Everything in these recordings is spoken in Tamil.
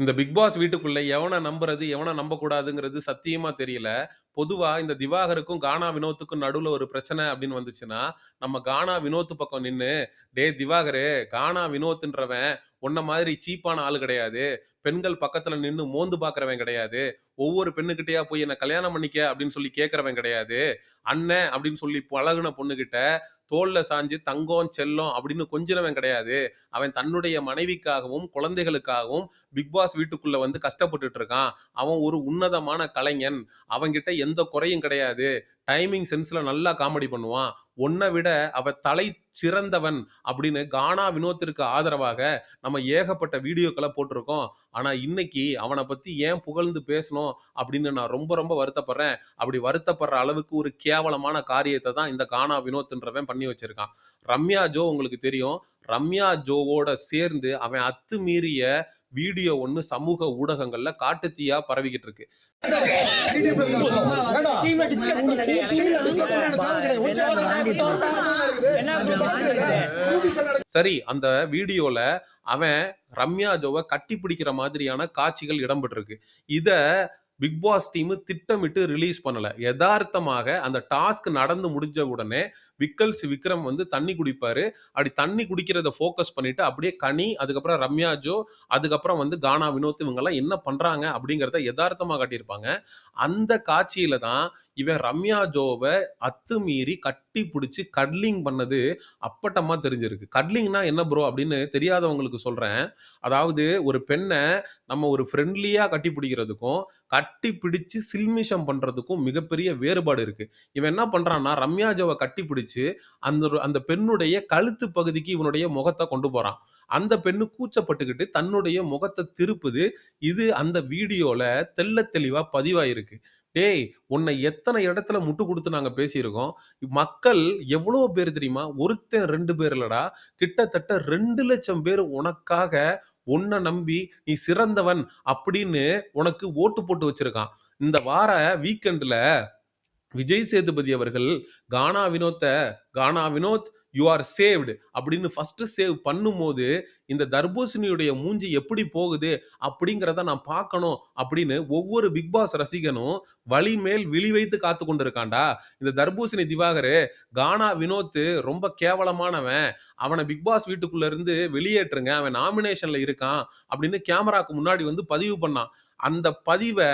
இந்த பிக் பாஸ் வீட்டுக்குள்ள எவனை நம்புறது, எவனை நம்பக்கூடாதுங்கிறது சத்தியமா தெரியல. பொதுவா இந்த திவாகருக்கும், கானா வினோத்துக்கும் நடுவுல ஒரு பிரச்சனை அப்படின்னு வந்துச்சுன்னா, நம்ம கானா வினோத் பக்கம் நின்று டே திவாகரு, கானா வினோத்ன்றவன் உன்ன மாதிரி சீப்பான ஆள் கிடையாது. பெண்கள் பக்கத்துல நின்று மோந்து பாக்குறவன் கிடையாது. ஒவ்வொரு பெண்ணுகிட்டயா போய் என்ன கல்யாணம் பண்ணிக்க அப்படின்னு சொல்லி கேட்கறவன் கிடையாது. அண்ணன் அப்படின்னு சொல்லி பழகுன பொண்ணுகிட்ட தோல்ல சாஞ்சு தங்கம், செல்லம் அப்படின்னு கொஞ்சினவன் கிடையாது. அவன் தன்னுடைய மனைவிக்காகவும், குழந்தைகளுக்காகவும் பிக் பாஸ் வீட்டுக்குள்ள வந்து கஷ்டப்பட்டுட்டு இருக்கான். அவன் ஒரு உன்னதமான கலைஞன். அவன்கிட்ட எந்த குறையும் கிடையாது. டைமிங் சென்ஸ்ல நல்லா காமெடி பண்ணுவான். உன்ன விட அவ தலை சிறந்தவன் அப்படின்னு கானா வினோத்திற்கு ஆதரவாக நம்ம ஏகப்பட்ட வீடியோக்கள போட்டிருக்கோம். ஆனா இன்னைக்கு அவன பத்தி ஏன் புகழ்ந்து பேசணும் அப்படின்னு நான் ரொம்ப ரொம்ப வருத்தப்படுறேன். அப்படி வருத்தப்படுற அளவுக்கு ஒரு கேவலமான காரியத்த தான் இந்த கானா வினோத்ன்றவன் பண்ணி வச்சிருக்கான். ரம்யா ஜோ உங்களுக்கு தெரியும். ரம்யா ஜோவோட சேர்ந்து அவன் அத்துமீறிய வீடியோ ஒண்ணு சமூக ஊடகங்கள்ல காட்டுத்தீயா பரவிக்கிட்டு இருக்கு. சரி அந்த வீடியோல அவன் ரம்யா ஜோவ கட்டி பிடிக்கிற மாதிரியான காட்சிகள் இடம்பெற்றிருக்கு. இத பிக் பாஸ் டீம் திட்டமிட்டு ரிலீஸ் பண்ணல. எதார்த்தமாக அந்த டாஸ்க் நடந்து முடிஞ்ச உடனே விக்கல்ஸ் விக்ரம் வந்து தண்ணி குடிப்பாரு. அப்படி தண்ணி குடிக்கிறத ஃபோக்கஸ் பண்ணிட்டு அப்படியே கனி, அதுக்கப்புறம் ரம்யா ஜோ, அதுக்கப்புறம் வந்து கானா வினோத் இவங்கலாம் என்ன பண்றாங்க அப்படிங்கிறத எதார்த்தமா காட்டியிருப்பாங்க. அந்த காட்சியில தான் இவன் ரம்யா ஜோவை அத்துமீறி கட்டி பிடிச்சி கட்லிங் பண்ணது அப்பட்டமா தெரிஞ்சிருக்கு. கட்லிங்னா என்ன ப்ரோ அப்படின்னு தெரியாதவங்களுக்கு சொல்றேன். அதாவது ஒரு பெண்ணை நம்ம ஒரு ஃப்ரெண்ட்லியா கட்டி பிடிக்கிறதுக்கும், கட்டி பிடிச்சி சில்மிஷம் பண்றதுக்கும் மிகப்பெரிய வேறுபாடு இருக்கு. இவன் என்ன பண்றான்னா, ரம்யா ஜோவை கட்டி பிடிச்சி அந்த அந்த பெண்ணுடைய கழுத்து பகுதிக்கு இவனுடைய முகத்தை கொண்டு போறான். அந்த பெண்ணு கூச்சப்பட்டுக்கிட்டு தன்னுடைய முகத்தை திருப்புது. இது அந்த வீடியோல தெள்ள தெளிவா பதிவாயிருக்கு. டேய்! உன்னை எத்தனை இடத்துல முட்டு கொடுத்து நாங்கள் பேசியிருக்கோம். மக்கள் எவ்வளோ பேர் தெரியுமா? ஒருத்தன் ரெண்டு பேர் இல்லடா. கிட்டத்தட்ட 2,00,000 பேர் உனக்காக உன்னை நம்பி நீ சிறந்தவன் அப்படின்னு உனக்கு ஓட்டு போட்டு வச்சிருக்கான். இந்த வார வீக்கெண்டில் விஜய் சேதுபதி அவர்கள் கானா வினோத்தை "Gana Vinod you are saved" அப்படின்னு ஃபர்ஸ்ட் சேவ் பண்ணும்போது, இந்த தர்பூசணியுடைய மூஞ்சி எப்படி போகுது அப்படிங்கிறத நான் பார்க்கணும் அப்படின்னு ஒவ்வொரு பிக் பாஸ் ரசிகனும் வலி மேல் விழி வைத்து காத்துக் கொண்டிருக்கான்டா. இந்த தர்பூசணி திவாகரு, கானா வினோத் ரொம்ப கேவலமானவன். அவனை பிக் பாஸ் வீட்டுக்குள்ள இருந்து வெளியேற்றுங்க. அவன் நாமினேஷன்ல இருக்கான் அப்படின்னு கேமராக்கு முன்னாடி வந்து பதிவு பண்ணான். அந்த பதிவை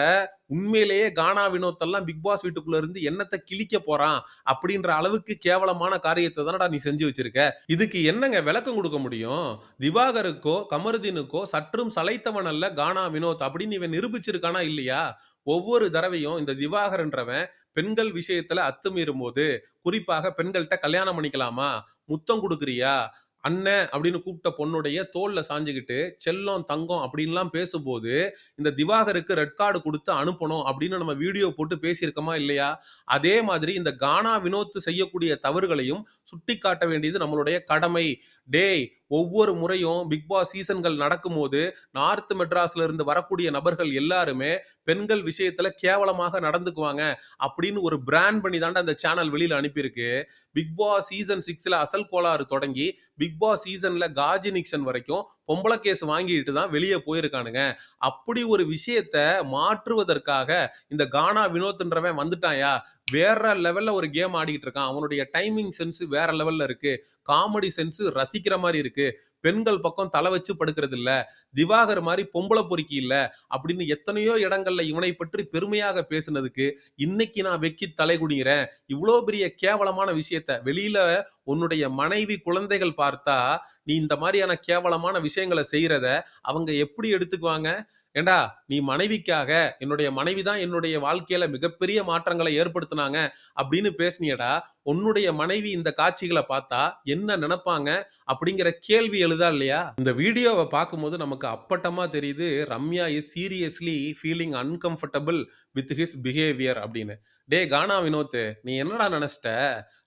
உண்மையிலேயே கானா வினோத்தெல்லாம் பிக் பாஸ் வீட்டுக்குள்ள இருந்து என்னத்த கிழிக்க போறான் அப்படின்ற அளவுக்கு கேவலமான காரியத்தை தானடா நீ செஞ்சு வச்சிருக்க. இதுக்கு என்னங்க விளக்கம் கொடுக்க முடியும்? திவாகருக்கோ, கமருதீனுக்கோ சற்றும் சளைத்தவன் அல்ல கானா வினோத் அப்படின்னு இவன் நிரூபிச்சிருக்கானா இல்லையா? ஒவ்வொரு தடவையும் இந்த திவாகர்ன்றவன் பெண்கள் விஷயத்துல அத்துமீறும்போது, குறிப்பாக பெண்கள்கிட்ட கல்யாணம் பண்ணிக்கலாமா? முத்தம் கொடுக்குறியா அண்ணன் அப்படின்னு கூப்பிட்ட பொண்ணுடைய தோல்ல சாஞ்சுக்கிட்டு செல்லம், தங்கம் அப்படின்லாம் பேசும்போது, இந்த திவாகருக்கு ரெட் கார்டு கொடுத்து அனுப்பணும் அப்படின்னு நம்ம வீடியோ போட்டு பேசியிருக்கோமா இல்லையா? அதே மாதிரி இந்த கானா வினோத் செய்யக்கூடிய தவறுகளையும் சுட்டிக்காட்ட வேண்டியது நம்மளுடைய கடமை. டேய்! ஒவ்வொரு முறையும் பிக் பாஸ் சீசன்கள் நடக்கும்போது, நார்த் மெட்ராஸ்ல இருந்து வரக்கூடிய நபர்கள் எல்லாருமே பெண்கள் விஷயத்துல கேவலமாக நடந்துக்குவாங்க அப்படின்னு ஒரு பிராண்ட் பண்ணி தாண்டா அந்த சேனல் வெளியில அனுப்பியிருக்கு. பிக் பாஸ் சீசன் சிக்ஸ்ல அசல் கோளாறு தொடங்கி, பிக் பாஸ் சீசன்ல காஜி நிக்சன் வரைக்கும் பொம்பளை கேஸ் வாங்கிட்டு தான் வெளியே போயிருக்கானுங்க. அப்படி ஒரு விஷயத்த மாற்றுவதற்காக இந்த கானா வினோத்ன்றவன் வந்துட்டாயா வேற லெவல்ல ஒரு கேம் ஆடிக்கிட்டு இருக்கான். அவனுடைய டைமிங் சென்ஸ் வேற லெவல்ல இருக்கு. காமெடி சென்ஸ் ரசிக்கிற மாதிரி இருக்கு. பெண்கள் பக்கம் தலை வச்சு படுக்கிறது இல்ல. திவாகர் மாதிரி பொம்பளை பொறுக்கி இல்ல. அப்படின்னு எத்தனையோ இடங்கள்ல இவனை பற்றி பெருமையாக பேசினதுக்கு, இன்னைக்கு நான் வெக்கி தலை குடிங்கிறேன் இவ்வளோ பெரிய கேவலமான விஷயத்த வெளியில உன்னுடைய மனைவி, குழந்தைகள் பார்த்தா, நீ இந்த மாதிரியான கேவலமான விஷயங்கள செய்யறத அவங்க எப்படி எடுத்துக்குவாங்க? ஏண்டா நீ மனைவிக்காக, "என்னுடைய மனைவி தான் என்னுடைய வாழ்க்கையில மிகப்பெரிய மாற்றங்களை ஏற்படுத்தினாங்க அப்படின்னு பேசினியடா உன்னுடைய மனைவி இந்த காட்சிகளை பார்த்தா என்ன நினைப்பாங்க அப்படிங்கிற கேள்வி எழுதா இல்லையா? இந்த வீடியோவை பார்க்கும்போது நமக்கு அப்பட்டமா தெரியுது, Ramya is seriously feeling uncomfortable with his behaviour அப்படின்னு. டேய் கானா வினோத், நீ என்னடா நினச்சிட்ட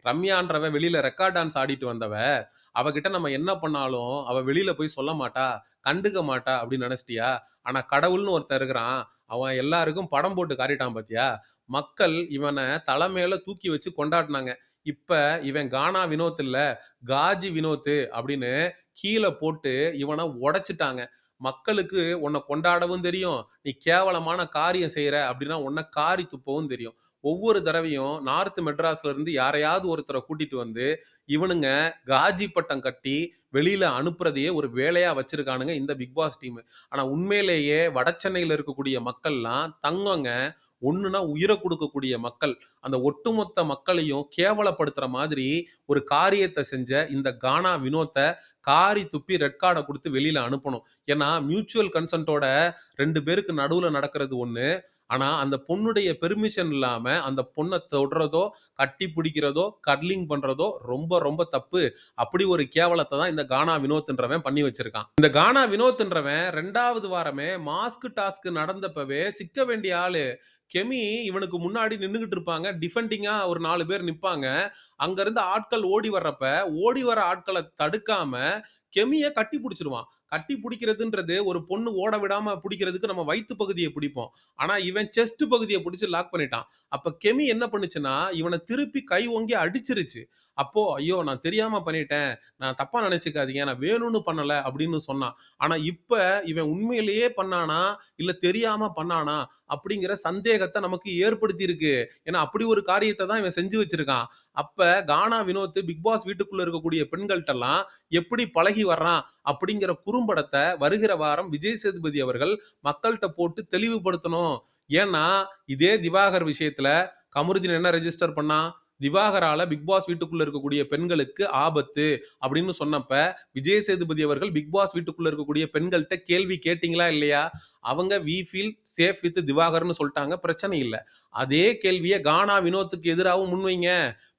ரம்யான்றவ வெளியில ரெக்கார்ட் டான்ஸ் ஆடிட்டு வந்தவ. அவகிட்ட நம்ம என்ன பண்ணாலும், அவ வெளியில போய் சொல்ல மாட்டா, கண்டுக்க மாட்டா அப்படின்னு நினைச்சிட்டியா ஆனா கடவுள்னு ஒருத்தர் இருக்கிறான். அவன் எல்லாருக்கும் படம் போட்டு காட்டிட்டான் பாத்தியா? மக்கள் இவனை தலைமையில தூக்கி வச்சு கொண்டாடினாங்க இப்போ இவன் கானா வினோத் இல்லை காஜி வினோத் அப்படின்னு கீழே போட்டு இவனை உடைச்சிட்டாங்க மக்களுக்கு உன்னை கொண்டாடவும் தெரியும். நீ கேவலமான காரியம் செய்கிற அப்படின்னா உன்னை காரி துப்பவும் தெரியும். ஒவ்வொரு தடவையும் நார்த் மெட்ராஸ்ல இருந்து யாரையாவது ஒருத்தரை கூட்டிட்டு வந்து, இவனுங்க காஜி பட்டம் கட்டி வெளியில அனுப்புறதையே ஒரு வேலையா வச்சிருக்கானுங்க இந்த பிக் பாஸ் டீம். ஆனா உண்மையிலேயே வட சென்னையில இருக்கக்கூடிய மக்கள்லாம் தங்கங்க. ஒன்றுனா உயிரை கொடுக்கக்கூடிய மக்கள். அந்த ஒட்டுமொத்த மக்களையும் கேவலப்படுத்துகிற மாதிரி ஒரு காரியத்தை செஞ்ச இந்த கானா வினோத்தை காரி துப்பி ரெட் கார்டை கொடுத்து வெளியில் அனுப்பணும். ஏன்னா மியூச்சுவல் கன்சென்ட்டோட ரெண்டு பேருக்கு நடுவில் நடக்கிறது ஒன்று ஆனால் அந்த பொண்ணுடைய பெர்மிஷன் இல்லாமல் அந்த பொண்ணை தொடுறதோ, கட்டி பிடிக்கிறதோ, கட்லிங் பண்ணுறதோ ரொம்ப ரொம்ப தப்பு. அப்படி ஒரு கேவலத்தை தான் இந்த கானா வினோத்ன்றவன் பண்ணி வச்சிருக்கான். இந்த கானா வினோத்ன்றவன் ரெண்டாவது வாரமே மாஸ்க் டாஸ்க் நடந்தப்பவே சிக்க வேண்டிய ஆளு. கெமி இவனுக்கு முன்னாடி நின்றுக்கிட்டு இருப்பாங்க. டிஃபெண்டிங்காக ஒரு நாலு பேர் நிற்பாங்க அங்கேருந்து ஆட்கள் ஓடி வர்றப்ப, ஓடி வர ஆட்களை தடுக்காம கெமியை கட்டி பிடிச்சிருவான் கட்டி புடிக்கிறதுன்றது ஒரு பொண்ணு ஓட விடாம பிடிக்கிறதுக்கு நம்ம வயிற்று பகுதியை பிடிப்போம். ஆனா இவன் செஸ்ட் பகுதியை பிடிச்சி லாக் பண்ணிட்டான். அப்ப கெமி என்ன பண்ணுச்சுன்னா, இவனை திருப்பி கை ஓங்கி அடிச்சிருச்சு. அப்போ "ஐயோ! நான் தெரியாம பண்ணிட்டேன். நான் தப்பா நினைச்சுக்காதீங்க நான் வேணும்னு பண்ணல" அப்படின்னு சொன்னான். ஆனா இப்ப இவன் உண்மையிலேயே பண்ணானா? இல்ல தெரியாம பண்ணானா? அப்படிங்கிற சந்தேகத்தை நமக்கு ஏற்படுத்தி இருக்கு ஏன்னா அப்படி ஒரு காரியத்தை தான் இவன் செஞ்சு வச்சிருக்கான். அப்ப கானா வினோத் பிக் பாஸ் வீட்டுக்குள்ள இருக்கக்கூடிய பெண்கள்ட்டலாம் எப்படி பழகி வர்றான்? அப்படிங்கிற குறும்படத்தை வருகிற வாரம் விஜய் சேதுபதி அவர்கள் மக்கள்கிட்ட போட்டு தெளிவுபடுத்தணும். ஏன்னா, இதே திவாகர் விஷயத்துல கமருதீன் என்ன ரெஜிஸ்டர் பண்ணா திவாகரால பிக் பாஸ் வீட்டுக்குள்ள இருக்கக்கூடிய பெண்களுக்கு ஆபத்து அப்படின்னு சொன்னப்ப, விஜய் சேதுபதி அவர்கள் பிக் பாஸ் வீட்டுக்குள்ள இருக்கக்கூடிய பெண்கள்கிட்ட கேள்வி கேட்டீங்களா? இல்லையா? அவங்க "வி ஃபீல் சேஃப் வித் திவாகர்னு சொல்லிட்டாங்க பிரச்சனை இல்லை அதே கேள்வியை கானா வினோத்துக்கு எதிராகவும் முன்வைங்க.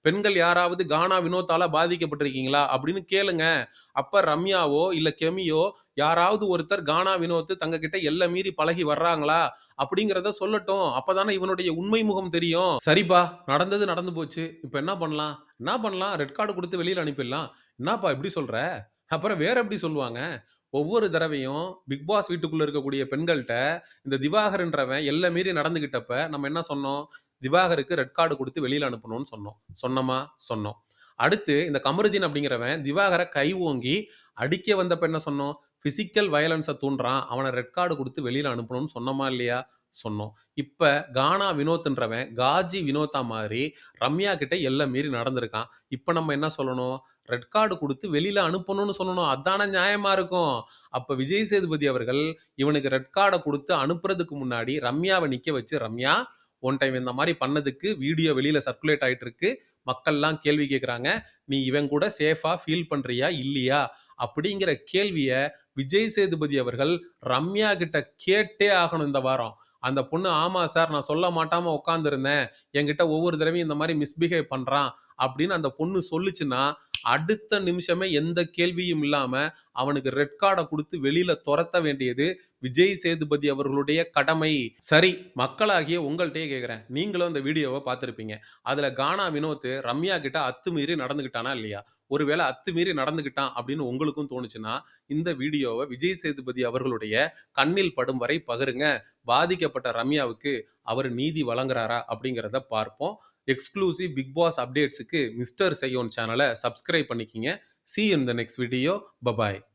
பெண்கள் யாராவது கானா வினோத்தால பாதிக்கப்பட்டிருக்கீங்களா? அப்படின்னு கேளுங்க. அப்ப ரம்யாவோ, இல்ல கெமியோ யாராவது ஒருத்தர் கானா வினோத் தங்ககிட்ட எல்லை மீறி பழகி வர்றாங்களா? அப்படிங்கிறத சொல்லட்டும். அப்பதானே இவனுடைய உண்மை முகம் தெரியும். சரிப்பா, நடந்தது நடந்து போச்சு. இப்ப என்ன பண்ணலாம்? என்ன பண்ணலாம்? ரெட் கார்டு கொடுத்து வெளியில அனுப்பிடலாம். என்னப்பா இப்படி சொல்ற? அப்புறம் வேற எப்படி சொல்லுவாங்க? ஒவ்வொரு தடவையும் பிக் பாஸ் வீட்டுக்குள்ள இருக்கக்கூடிய பெண்கள்கிட்ட இந்த திவாகர்ன்றவன் எல்லை மீறி நடந்துகிட்டப்ப நம்ம என்ன சொன்னோம்? திவாகருக்கு ரெட் கார்டு கொடுத்து வெளியில் அனுப்பணும்னு சொன்னோம். சொன்னோமா? சொன்னோம். அடுத்து இந்த கமருதீன் அப்படிங்கிறவன் திவாகரை கை ஓங்கி அடிக்க வந்தப்ப என்ன சொன்னோம்? ஃபிசிக்கல் வயலன்ஸை தூண்டுறான். அவனை ரெட் கார்டு கொடுத்து வெளியில் அனுப்பணும்னு சொன்னோமா? இல்லையா? சொன்னோம். இப்போ கானா வினோத்ன்றவன் காஜி வினோத்தா மாதிரி ரம்யா கிட்ட எல்லாம் மீறி நடந்திருக்கான். இப்போ நம்ம என்ன சொல்லணும்? ரெட் கார்டு கொடுத்து வெளியில் அனுப்பணும்னு சொல்லணும். அதான நியாயமா இருக்கும். அப்போ விஜய் சேதுபதி அவர்கள் இவனுக்கு ரெட் கார்டை கொடுத்து அனுப்புறதுக்கு முன்னாடி ரம்யாவை நிற்க வச்சு, "ரம்யா, ஒன் டைம் இந்த மாதிரி பண்ணதுக்கு வீடியோ வெளியில் சர்க்குலேட் ஆகிட்டு இருக்கு. மக்கள்லாம் கேள்வி கேட்குறாங்க. நீ இவன் கூட சேஃபாக ஃபீல் பண்ணுறியா இல்லையா?" அப்படிங்கிற கேள்வியை விஜய் சேதுபதி அவர்கள் ரம்யா கிட்ட கேட்டே ஆகணும் இந்த வாரம். அந்த பொண்ணு, ஆமாம் சார். நான் சொல்ல மாட்டாமல் உட்காந்துருந்தேன் என்கிட்ட ஒவ்வொரு தடவையும் இந்த மாதிரி மிஸ்பிஹேவ் பண்ணுறான் அப்படின்னு அந்த பொண்ணு சொல்லுச்சுன்னா, அடுத்த நிமிஷமே எந்த கேள்வியும் இல்லாம அவனுக்கு ரெட் கார்டை கொடுத்து வெளியில துரத்த வேண்டியது விஜய் சேதுபதி அவர்களுடைய கடமை. சரி, மக்களாகிய உங்கள்கிட்டயே கேட்குறேன் நீங்களும் அந்த வீடியோவை பார்த்துருப்பீங்க அதுல கானா வினோத் ரம்யா கிட்ட அத்துமீறி நடந்துக்கிட்டானா? இல்லையா? ஒருவேளை அத்துமீறி நடந்துக்கிட்டான் அப்படின்னு உங்களுக்கும் தோணுச்சுன்னா, இந்த வீடியோவை விஜய் சேதுபதி அவர்களுடைய கண்ணில் படும் வரை பகிருங்க. பாதிக்கப்பட்ட ரம்யாவுக்கு அவர் நீதி வழங்குறாரா? அப்படிங்கிறத பார்ப்போம். எக்ஸ்க்ளூசிவ் பிக் பாஸ் அப்டேட்ஸுக்கு மிஸ்டர் செய்யோன் சேனலை சப்ஸ்கிரைப் பண்ணிக்கிங்க see in the next video. Bye bye.